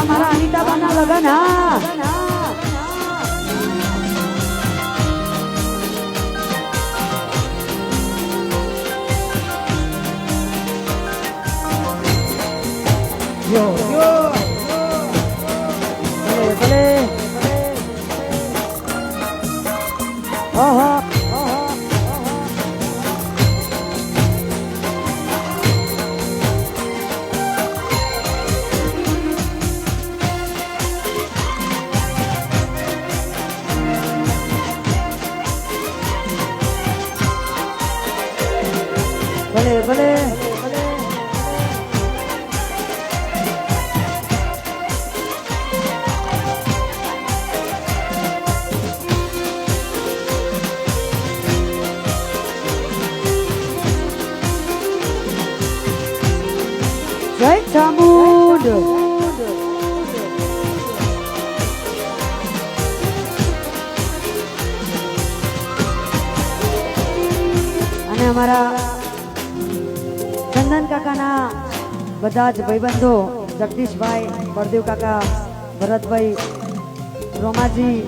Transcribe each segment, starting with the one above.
હા મારા અનિતાબાના લગન હા. યો ભલે ભલે. જય અને અમારા ચંદન કાકાના બધા જ ભાઈબંધો, જગદીશભાઈ, બળદેવ કાકા, ભરતભાઈ, રોમાજી,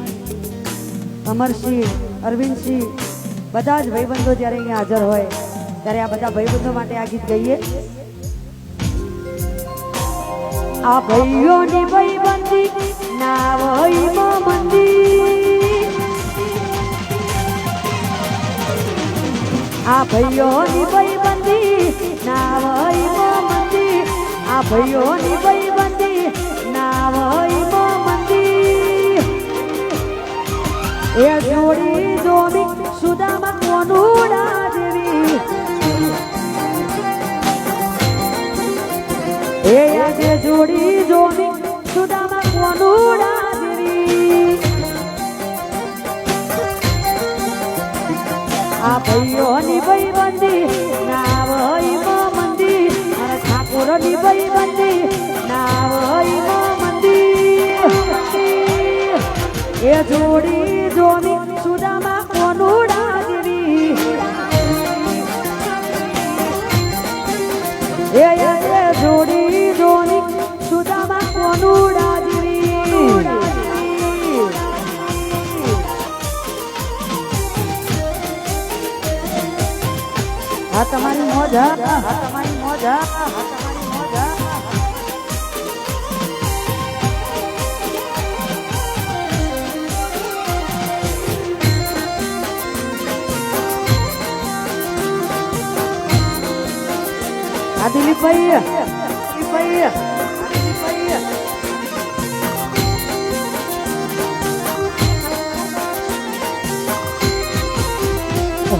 અમરસિંહ, અરવિંદસિંહ, બધા જ ભાઈબંધો જ્યારે અહીંયા હાજર હોય, ત્યારે આ બધા ભાઈબંધો માટે આ ગીત ગઈએ. આ ભાઈઓની ભાઈબંધી ના વહીમાં મંદી. આ ભાઈઓની ભાઈબંધી ના વહીમાં મંદી આ ભાઈઓની ભાઈબંધી ના વહીમાં મંદી એ જોડી જોમી સુદામા કોનુડા દેવી. એ આજે જોડી જોડી સુદામા કોનુડા દેવી. આ ભૈયોની ભાઈબંધી ઠાકોરની ભાઈબંધી ના વહીમાં મંદી. એ જોડી જોડી સુદામાં કોનુડા દેવી એ જોડી જોડી સુદામાં કોનુડા દેવી આ તમારી મોજ, હા તમારી મોજ હા દિલીપભાઈ દિલીપભાઈ દિલીપભાઈ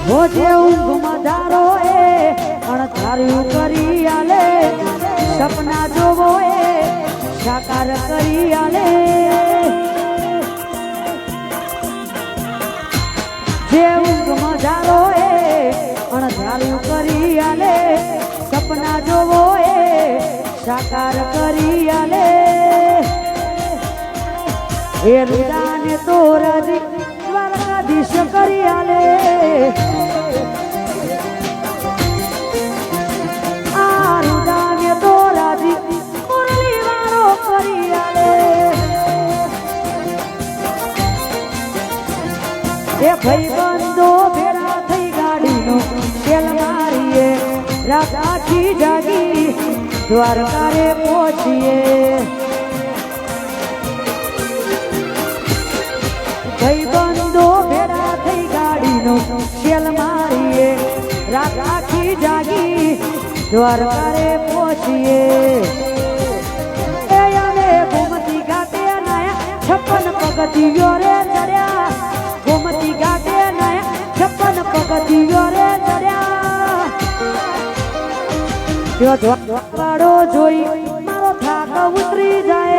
હો જે ઊંઘમાં ધારો એ અણધાર્યું કરી આલે. સપના જોવો એ સાકાર કરી આલે. જે ઊંઘમાં ધારો એ અણધાર્યું કરી આલે. સપના જોવો એ સાકાર કરી આલે. એ રુદાને તો રાજી દ્વારકાધીશ કરી આલે. દ્વારકા પહોંચીએ. ભાઈ બંધો ભેડા થઈ ગાડીનો છેલ મારીએ. રાત આખી જાગી દ્વારકા રે પહોંચીએ એને ગોમતી ઘાટે છપ્પન પગથિયો રે ચડ્યા. ગોમતી ઘાટે નાયા, છપ્પન પગથિયો દ્વારવાળો જોઈ મારો થાક ઉતરી જાય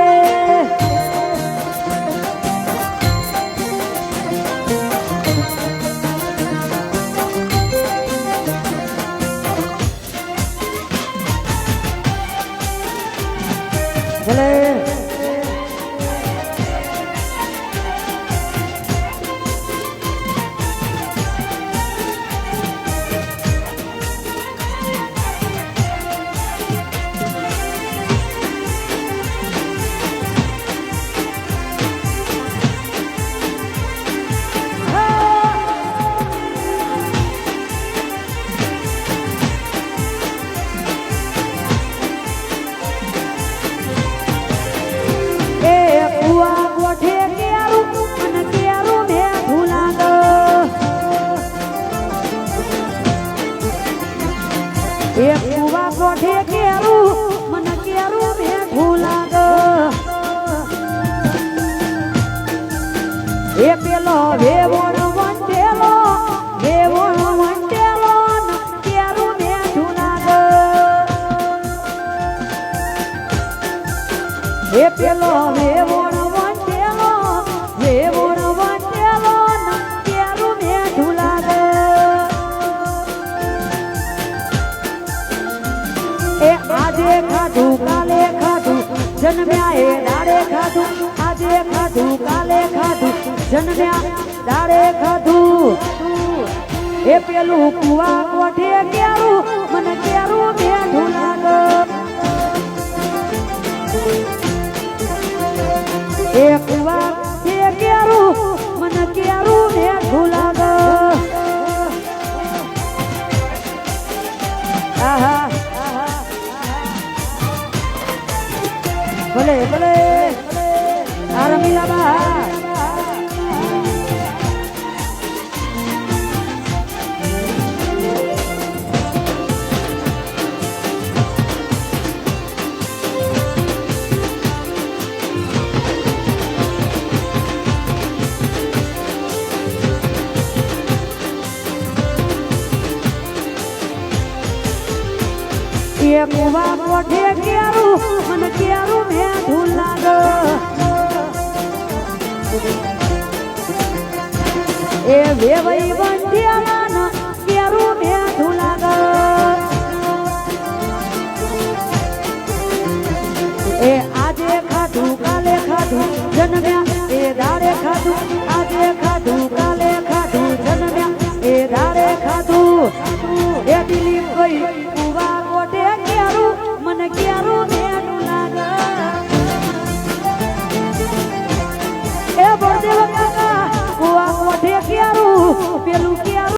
એ કુવા કોઠે કેરું મન કેરું મેઠું લાગ. એ પેલો વેવણ વંટેલો વેવણ વંટેલો કેરું મેઠું લાગ. એ પેલો વેવણ ખાધું, કાલે ખાધું જન્મ્યા એ દાડે ખાધું, આજે ખાધું, કાલે ખાધું, જન્મ્યા દાડે ખાધું. એ પેલું કુવા કોઠે કેરું મને કેરું બેઠું લાગ? એ કુવા ભલે આ રમીલા બા. એ કુવા કોઠે કેરું મેઠું લાગે. એ વેવઈ બંધ્યાલા ન કેરું મેઠું લાગે. એ આજે ખાધું, કાલે ખાધું, જન્મ્યા એ દાડે ખાધું.